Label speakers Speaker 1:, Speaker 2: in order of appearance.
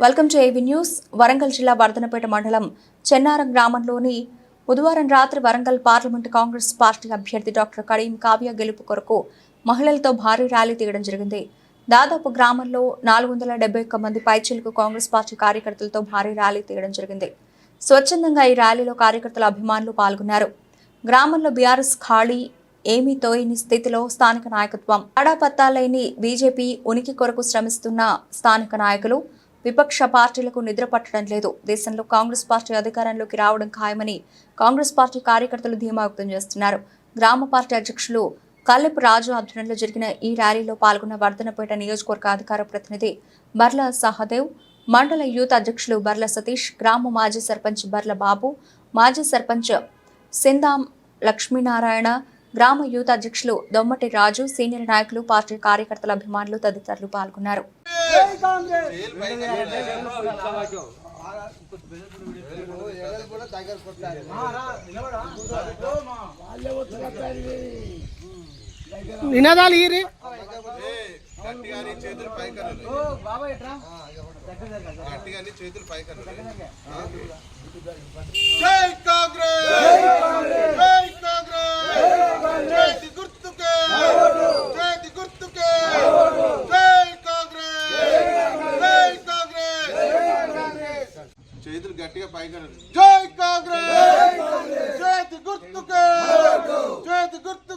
Speaker 1: Welcome to AV news. Warangal జిల్లా వర్ధనపేట మండలం చెన్నారం గ్రామంలోని బుధవారం రాత్రి వరంగల్ పార్లమెంటు కాంగ్రెస్ పార్టీ అభ్యర్థి డాక్టర్ కడీం కావ్య గెలుపు కొరకు మహిళలతో భారీ ర్యాలీ తీయడం జరిగింది. దాదాపు గ్రామంలో నాలుగు వందల డెబ్బై ఒక్క మంది పైచిలకు కాంగ్రెస్ పార్టీ కార్యకర్తలతో భారీ ర్యాలీ తీయడం జరిగింది. స్వచ్ఛందంగా ఈ ర్యాలీలో కార్యకర్తల అభిమానులు పాల్గొన్నారు. గ్రామంలో బీఆర్ఎస్ ఖాళీ ఏమీ తోయని స్థితిలో స్థానిక నాయకత్వం. ఆడాపత్తా లేని బీజేపీ ఉనికి కొరకు శ్రమిస్తున్న స్థానిక నాయకులు విపక్ష పార్టీలకు నిద్ర పట్టడం లేదు. దేశంలో కాంగ్రెస్ పార్టీ అధికారంలోకి రావడం ఖాయమని కాంగ్రెస్ పార్టీ కార్యకర్తలు ధీమా వ్యక్తం చేస్తున్నారు. గ్రామ పార్టీ అధ్యక్షులు కల్లిపు రాజు ఆధ్వర్యంలో జరిగిన ఈ ర్యాలీలో పాల్గొన్న వర్ధనపేట నియోజకవర్గ అధికార ప్రతినిధి బర్ల సహదేవ్ మండల యూత్ అధ్యక్షులు బర్ల సతీష్ గ్రామ మాజీ సర్పంచ్ బర్ల బాబు మాజీ సర్పంచ్ సిందాం లక్ష్మీనారాయణ గ్రామ యూత్ అధ్యక్షులు దొమ్మటి రాజు సీనియర్ నాయకులు పార్టీ కార్యకర్తల అభిమానులు తదితరులు పాల్గొన్నారు.
Speaker 2: నినాదాలు
Speaker 3: గట్టిగాని చేతులు గట్టిగాని చేతులు పైకను జై కాంగ్రెస్ జై కాంగ్రెస్ జై గుర్తుకే జై గుర్తుకే జై కాంగ్రెస్ జై కాంగ్రెస్ చేతులు గట్టిగా పైకను జై కాంగ్రెస్ జై గుర్తుకే జై గుర్తుకే